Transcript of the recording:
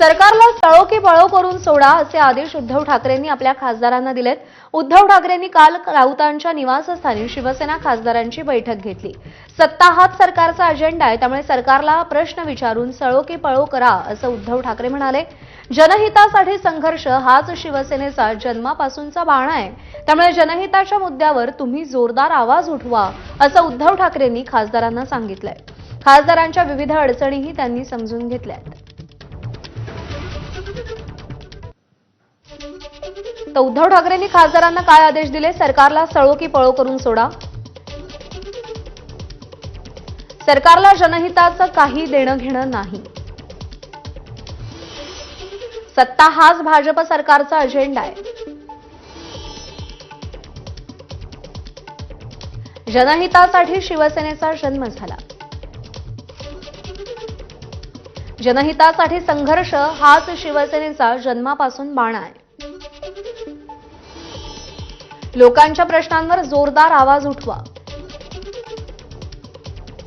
सरकारला सळो की पळो करून सोडा असे आदेश उद्धव ठाकरेंनी आपल्या खासदारांना दिलेत. उद्धव ठाकरेंनी काल राऊतांच्या निवासस्थानी शिवसेना खासदारांची बैठक घेतली. सत्ता हाच सरकारचा अजेंडा आहे त्यामुळे सरकारला प्रश्न विचारून सळो की पळो करा असं उद्धव ठाकरे म्हणाले. जनहितासाठी संघर्ष हाच शिवसेनेचा जन्मापासूनचा बाणा आहे. त्यामुळे जनहिताच्या मुद्द्यावर तुम्ही जोरदार आवाज उठवा असं उद्धव ठाकरेंनी खासदारांना सांगितलंय. खासदारांच्या विविध अडचणीही त्यांनी समजून घेतल्या तर उद्धव ठाकरेंनी खासदारांना काय आदेश दिले? सरकारला सळो की पळो करून सोडा? सरकारला जनहिताचं काही देणं घेणं नाही. सत्ता हाच भाजप सरकारचा अजेंडा आहे. जनहितासाठी शिवसेनेचा जन्म झाला. जनहितासाठी संघर्ष हाच शिवसेनेचा जन्मापासून बाणा आहे. लोकांच्या प्रश्नांवर जोरदार आवाज उठवा.